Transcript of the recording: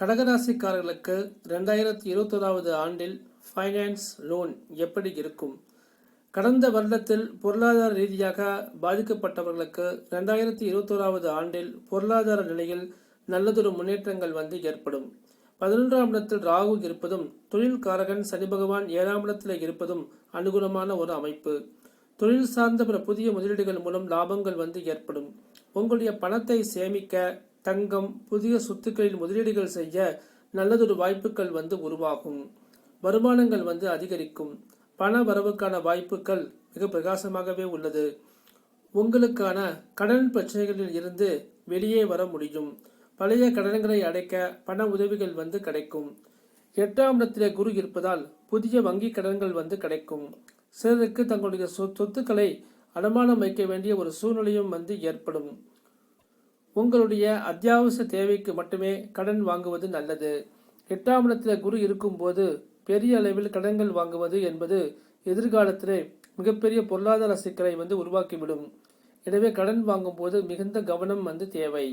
கடகராசிக்காரர்களுக்கு ரெண்டாயிரத்தி இருபத்தோராவது ஆண்டில் ஃபைனான்ஸ் லோன் எப்படி இருக்கும்? கடந்த வருடத்தில் பொருளாதார ரீதியாக பாதிக்கப்பட்டவர்களுக்கு ரெண்டாயிரத்தி இருபத்தோராவது ஆண்டில் பொருளாதார நிலையில் நல்லதொரு முன்னேற்றங்கள் வந்து ஏற்படும். பதினொன்றாம் இடத்தில் ராகு இருப்பதும் தொழில் காரகன் சனி பகவான் ஏழாம் இடத்தில் இருப்பதும் அனுகூலமான ஒரு அமைப்பு. தொழில் சார்ந்த பிற புதிய முதலீடுகள் மூலம் லாபங்கள் வந்து ஏற்படும். உங்களுடைய பணத்தை சேமிக்க தங்கம் புதிய சொத்துக்களில் முதலீடுகள் செய்ய நல்லதொரு வாய்ப்புகள் வந்து உருவாகும். வருமானங்கள் வந்து அதிகரிக்கும். பண வரவுக்கான வாய்ப்புகள் மிக பிரகாசமாகவே உள்ளது. உங்களுக்கான கடன் பிரச்சனைகளில் இருந்து வெளியே வர முடியும். பழைய கடன்களை அடைக்க பண உதவிகள் வந்து கிடைக்கும். எட்டாம் இடத்திலே குரு இருப்பதால் புதிய வங்கி கடன்கள் வந்து கிடைக்கும். சிலருக்கு தங்களுடைய சொ- சொத்துக்களை அடமானம் வைக்க வேண்டிய ஒரு சூழ்நிலையும் வந்து ஏற்படும். உங்களுடைய அத்தியாவசிய தேவைக்கு மட்டுமே கடன் வாங்குவது நல்லது. எட்டாம் இடத்தில் குரு இருக்கும்போது பெரிய அளவில் கடன்கள் வாங்குவது என்பது எதிர்காலத்திலே மிகப்பெரிய பொருளாதார சிக்கலை வந்து உருவாக்கிவிடும். எனவே கடன் வாங்கும்போது மிகுந்த கவனம் வந்து தேவை.